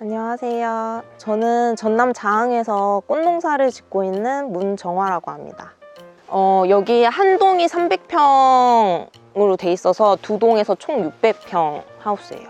안녕하세요. 저는 전남 자항에서 꽃농사를 짓고 있는 문정화라고 합니다. 어, 여기 한 동이 300평으로 돼 있어서 두 동에서 총 600평 하우스예요.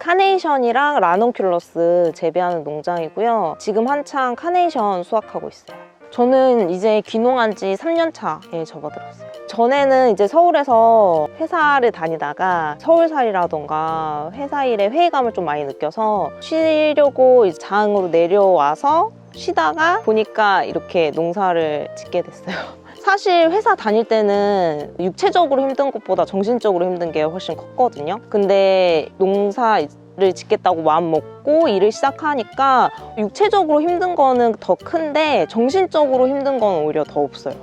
카네이션이랑 라논큘러스 재배하는 농장이고요. 지금 한창 카네이션 수확하고 있어요. 저는 이제 귀농한 지 3년 차에 접어들었어요. 전에는 이제 서울에서 회사를 다니다가 서울살이라던가 회사 일에 회의감을 좀 많이 느껴서 쉬려고 이제 자항으로 내려와서 쉬다가 보니까 이렇게 농사를 짓게 됐어요. 사실 회사 다닐 때는 육체적으로 힘든 것보다 정신적으로 힘든 게 훨씬 컸거든요. 근데 농사 를 짓겠다고 마음 먹고 일을 시작하니까 육체적으로 힘든 거는 더 큰데 정신적으로 힘든 건 오히려 더 없어요.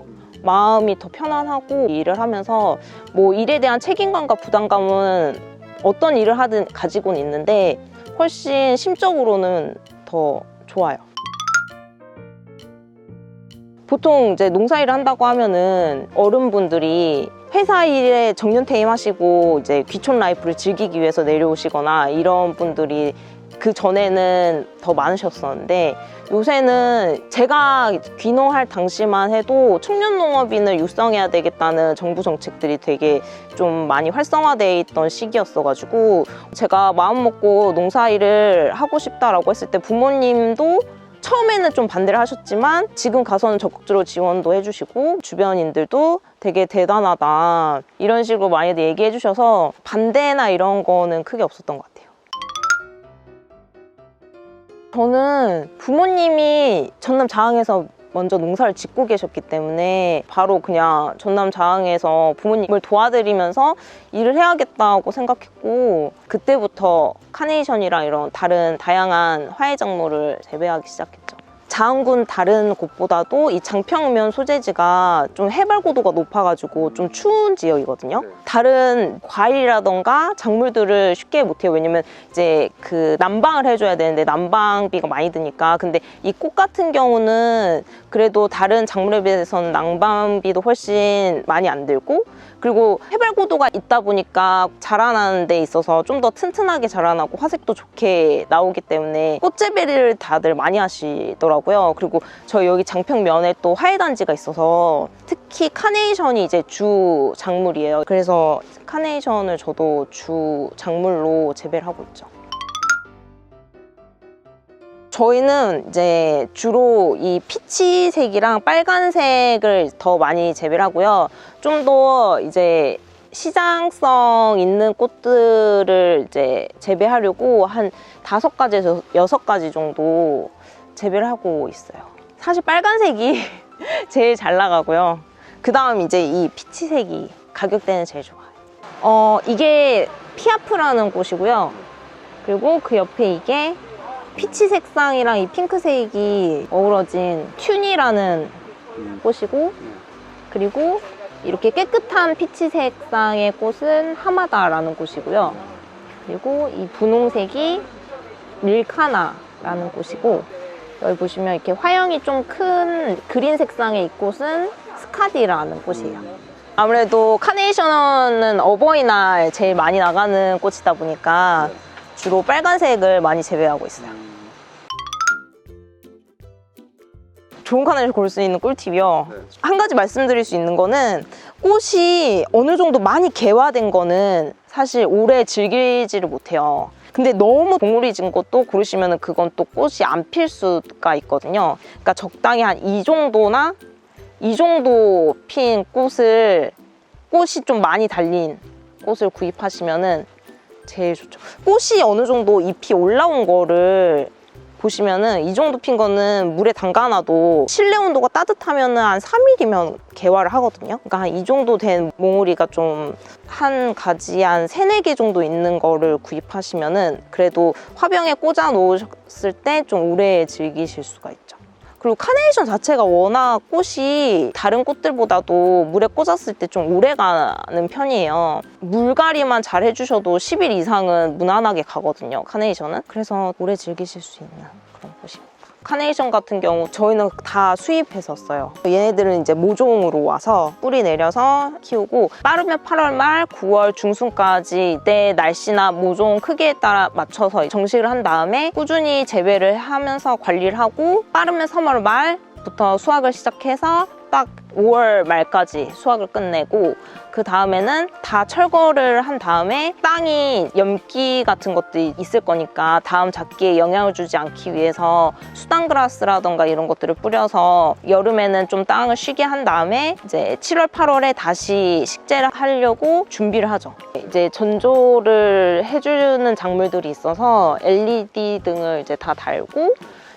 마음이 더 편안하고 일을 하면서 뭐 일에 대한 책임감과 부담감은 어떤 일을 하든 가지고는 있는데 훨씬 심적으로는 더 좋아요. 보통 이제 농사일을 한다고 하면은 어른분들이 회사 일에 정년퇴임하시고 이제 귀촌 라이프를 즐기기 위해서 내려오시거나 이런 분들이 그 전에는 더 많으셨었는데 요새는 제가 귀농할 당시만 해도 청년 농업인을 육성해야 되겠다는 정부 정책들이 되게 좀 많이 활성화돼 있던 시기였어가지고 제가 마음 먹고 농사일을 하고 싶다라고 했을 때 부모님도 처음에는 좀 반대를 하셨지만 지금 가서는 적극적으로 지원도 해주시고 주변인들도 되게 대단하다 이런 식으로 많이들 얘기해 주셔서 반대나 이런 거는 크게 없었던 것 같아요. 저는 부모님이 전남 자항에서 먼저 농사를 짓고 계셨기 때문에 바로 그냥 전남 자항에서 부모님을 도와드리면서 일을 해야겠다고 생각했고 그때부터 카네이션이랑 이런 다른 다양한 화훼 작물을 재배하기 시작했죠. 자항군 다른 곳보다도 이 장평면 소재지가 좀 해발 고도가 높아가지고 좀 추운 지역이거든요. 네. 다른 과일이라던가 작물들을 쉽게 못해요. 왜냐면 이제 그 난방을 해줘야 되는데 난방비가 많이 드니까. 근데 이 꽃 같은 경우는 그래도 다른 작물에 비해서는 난방비도 훨씬 많이 안 들고 그리고 해발 고도가 있다 보니까 자라나는 데 있어서 좀 더 튼튼하게 자라나고 화색도 좋게 나오기 때문에 꽃재배를 다들 많이 하시더라고요. 그리고 저희 여기 장평면에 또 화훼단지가 있어서 특히 카네이션이 이제 주 작물이에요. 그래서 카네이션을 저도 주 작물로 재배를 하고 있죠. 저희는 이제 주로 이 피치색이랑 빨간색을 더 많이 재배를 하고요. 좀 더 이제 시장성 있는 꽃들을 이제 재배하려고 한 다섯 가지에서 여섯 가지 정도 재배를 하고 있어요. 사실 빨간색이 제일 잘 나가고요. 그 다음 이제 이 피치색이 가격대는 제일 좋아요. 어, 이게 피아프라는 꽃이고요. 그리고 그 옆에 이게 피치 색상이랑 이 핑크색이 어우러진 튠이라는 음. 꽃이고 그리고 이렇게 깨끗한 피치 색상의 꽃은 하마다라는 꽃이고요. 그리고 이 분홍색이 릴카나라는 꽃이고 여기 보시면 이렇게 화형이 좀 큰 그린 색상의 이 꽃은 스카디라는 꽃이에요. 아무래도 카네이션은 어버이날 제일 많이 나가는 꽃이다 보니까 주로 빨간색을 많이 재배하고 있어요. 좋은 카네이션 고를 수 있는 꿀팁이요. 네. 한 가지 말씀드릴 수 있는 거는 꽃이 어느 정도 많이 개화된 거는 사실 오래 즐기지를 못해요. 근데 너무 동물이 진 것도 고르시면 그건 또 꽃이 안 필 수가 있거든요. 그러니까 적당히 한 이 정도나 이 정도 핀 꽃을 꽃이 좀 많이 달린 꽃을 구입하시면은 제일 좋죠. 꽃이 어느 정도 잎이 올라온 거를 보시면은 이 정도 핀 거는 물에 담가놔도 실내 온도가 따뜻하면은 한 3일이면 개화를 하거든요. 그러니까 한 이 정도 된 몽우리가 좀 한 가지 한 세네 개 정도 있는 거를 구입하시면은 그래도 화병에 꽂아 놓으셨을 때 좀 오래 즐기실 수가 있죠. 그리고 카네이션 자체가 워낙 꽃이 다른 꽃들보다도 물에 꽂았을 때 좀 오래 가는 편이에요. 물갈이만 잘 해주셔도 10일 이상은 무난하게 가거든요, 카네이션은. 그래서 오래 즐기실 수 있는 그런 꽃입니다. 카네이션 같은 경우 저희는 다 수입했었어요. 얘네들은 이제 모종으로 와서 뿌리 내려서 키우고 빠르면 8월 말, 9월 중순까지 내 날씨나 모종 크기에 따라 맞춰서 정식을 한 다음에 꾸준히 재배를 하면서 관리를 하고 빠르면 3월 말 부터 수확을 시작해서 딱 5월 말까지 수확을 끝내고 그 다음에는 다 철거를 한 다음에 땅이 염기 같은 것들이 있을 거니까 다음 작기에 영향을 주지 않기 위해서 수단그라스라던가 이런 것들을 뿌려서 여름에는 좀 땅을 쉬게 한 다음에 이제 7월, 8월에 다시 식재를 하려고 준비를 하죠. 이제 전조를 해주는 작물들이 있어서 LED 등을 이제 다 달고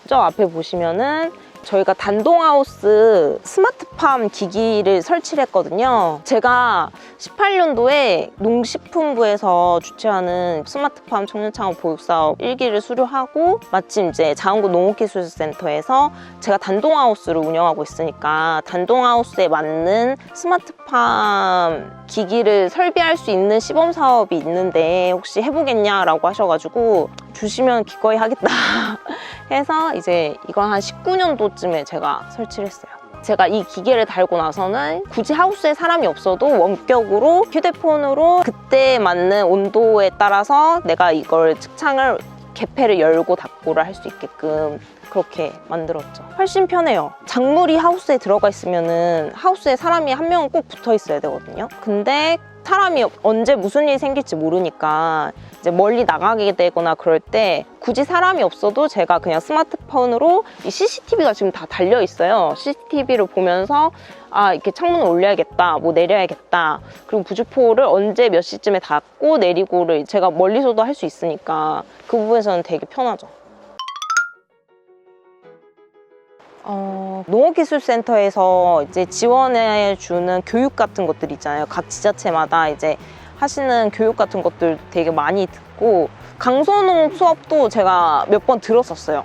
저 앞에 보시면은 저희가 단동하우스 스마트팜 기기를 설치를 했거든요. 제가 18년도에 농식품부에서 주최하는 스마트팜 청년창업 보육사업 1기를 수료하고 마침 이제 자원군 농업기술센터에서 제가 단동하우스를 운영하고 있으니까 단동하우스에 맞는 스마트팜 기기를 설비할 수 있는 시범 사업이 있는데 혹시 해보겠냐라고 하셔가지고 주시면 기꺼이 하겠다 해서 이제 이걸 한 19년도쯤에 제가 설치를 했어요. 제가 이 기계를 달고 나서는 굳이 하우스에 사람이 없어도 원격으로 휴대폰으로 그때 맞는 온도에 따라서 내가 이걸 측창을 개폐를 열고 닫고를 할 수 있게끔 그렇게 만들었죠. 훨씬 편해요. 작물이 하우스에 들어가 있으면은 하우스에 사람이 한 명은 꼭 붙어 있어야 되거든요. 근데 사람이 언제 무슨 일이 생길지 모르니까 이제 멀리 나가게 되거나 그럴 때 굳이 사람이 없어도 제가 그냥 스마트폰으로 이 CCTV가 지금 다 달려 있어요. CCTV를 보면서 아 이렇게 창문을 올려야겠다, 뭐 내려야겠다. 그리고 부주포를 언제 몇 시쯤에 닫고 내리고를 제가 멀리서도 할 수 있으니까 그 부분에서는 되게 편하죠. 어, 농업기술센터에서 이제 지원해 주는 교육 같은 것들 있잖아요. 각 지자체마다 이제 하시는 교육 같은 것들 되게 많이 듣고 강소농 수업도 제가 몇 번 들었었어요.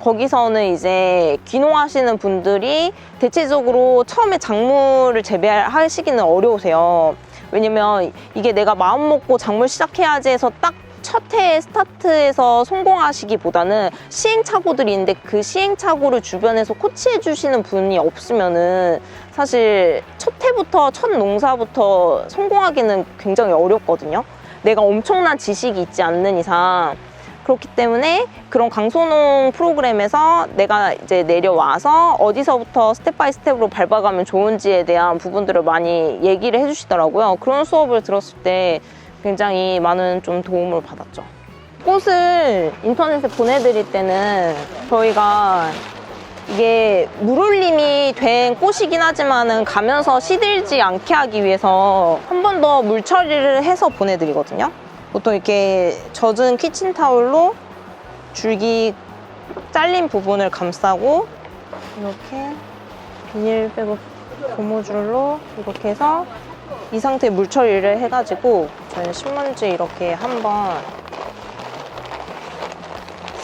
거기서는 이제 귀농하시는 분들이 대체적으로 처음에 작물을 재배하시기는 어려우세요. 왜냐면 이게 내가 마음 먹고 작물 시작해야지 해서 딱 첫해 스타트에서 성공하시기보다는 시행착오들이 있는데 그 시행착오를 주변에서 코치해 주시는 분이 없으면은 사실 첫 해부터 첫 농사부터 성공하기는 굉장히 어렵거든요. 내가 엄청난 지식이 있지 않는 이상 그렇기 때문에 그런 강소농 프로그램에서 내가 이제 내려와서 어디서부터 스텝 바이 스텝으로 밟아가면 좋은지에 대한 부분들을 많이 얘기를 해주시더라고요. 그런 수업을 들었을 때 굉장히 많은 좀 도움을 받았죠. 꽃을 인터넷에 보내드릴 때는 저희가 이게 물올림이 된 꽃이긴 하지만은 가면서 시들지 않게 하기 위해서 한 번 더 물 처리를 해서 보내드리거든요. 보통 이렇게 젖은 키친타올로 줄기 잘린 부분을 감싸고 이렇게 비닐백을 고무줄로 이렇게 해서 이 상태에 물 처리를 해가지고 저희는 신문지 이렇게 한번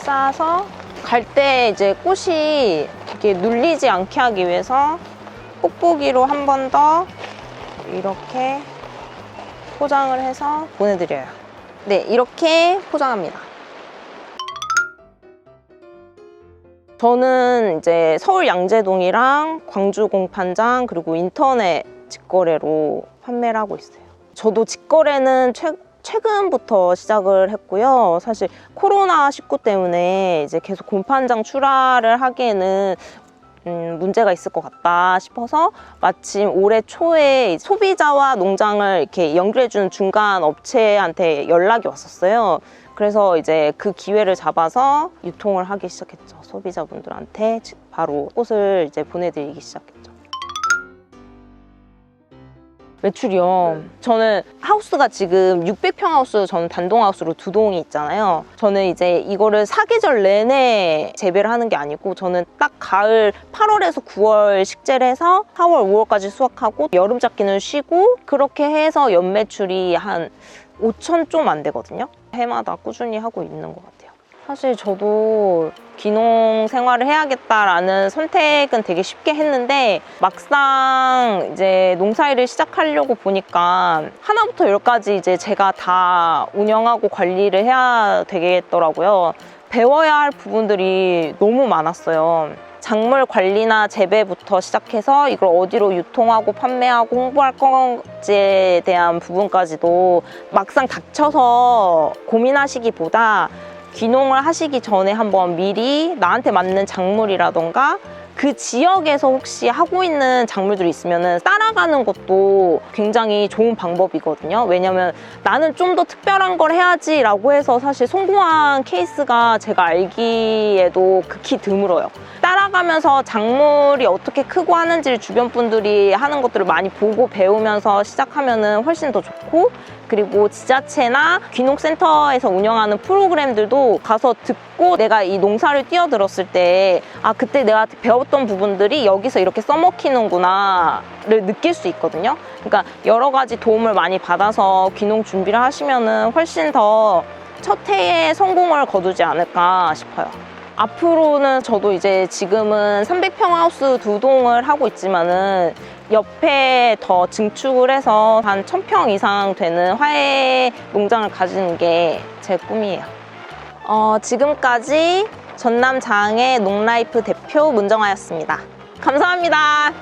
싸서 갈 때 이제 꽃이 이렇게 눌리지 않게 하기 위해서 뽁뽁이로 한 번 더 이렇게 포장을 해서 보내드려요. 네, 이렇게 포장합니다. 저는 이제 서울 양재동이랑 광주 공판장 그리고 인터넷 직거래로 판매를 하고 있어요. 저도 직거래는 최, 최근부터 시작을 했고요. 사실 코로나19 때문에 이제 계속 공판장 출하를 하기에는 음, 문제가 있을 것 같다 싶어서 마침 올해 초에 소비자와 농장을 이렇게 연결해주는 중간 업체한테 연락이 왔었어요. 그래서 이제 그 기회를 잡아서 유통을 하기 시작했죠. 소비자분들한테 바로 꽃을 이제 보내드리기 시작했죠. 매출이요. 저는 하우스가 지금 600평 하우스 저는 단동 하우스로 두 동이 있잖아요. 저는 이제 이거를 사계절 내내 재배를 하는 게 아니고 저는 딱 가을 8월에서 9월 식재를 해서 4월, 5월까지 수확하고 여름 작기는 쉬고 그렇게 해서 연매출이 한 5천 좀 안 되거든요. 해마다 꾸준히 하고 있는 것 같아요. 사실 저도 귀농 생활을 해야겠다라는 선택은 되게 쉽게 했는데 막상 이제 농사일을 시작하려고 보니까 하나부터 열까지 이제 제가 다 운영하고 관리를 해야 되겠더라고요. 배워야 할 부분들이 너무 많았어요. 작물 관리나 재배부터 시작해서 이걸 어디로 유통하고 판매하고 홍보할 건지에 대한 부분까지도 막상 닥쳐서 고민하시기보다 귀농을 하시기 전에 한번 미리 나한테 맞는 작물이라던가 그 지역에서 혹시 하고 있는 작물들이 있으면 따라가는 것도 굉장히 좋은 방법이거든요. 왜냐면 나는 좀 더 특별한 걸 해야지 라고 해서 사실 성공한 케이스가 제가 알기에도 극히 드물어요. 따라가면서 작물이 어떻게 크고 하는지를 주변 분들이 하는 것들을 많이 보고 배우면서 시작하면은 훨씬 더 좋고 그리고 지자체나 귀농센터에서 운영하는 프로그램들도 가서 듣고 내가 이 농사를 뛰어들었을 때 아 그때 내가 배웠던 부분들이 여기서 이렇게 써먹히는구나를 느낄 수 있거든요. 그러니까 여러 가지 도움을 많이 받아서 귀농 준비를 하시면은 훨씬 더 첫 해에 성공을 거두지 않을까 싶어요. 앞으로는 저도 이제 지금은 300평 하우스 두 동을 하고 있지만은 옆에 더 증축을 해서 한 1000평 이상 되는 화훼 농장을 가지는 게 제 꿈이에요. 어, 지금까지 전남 장의 농라이프 대표 문정아였습니다. 감사합니다.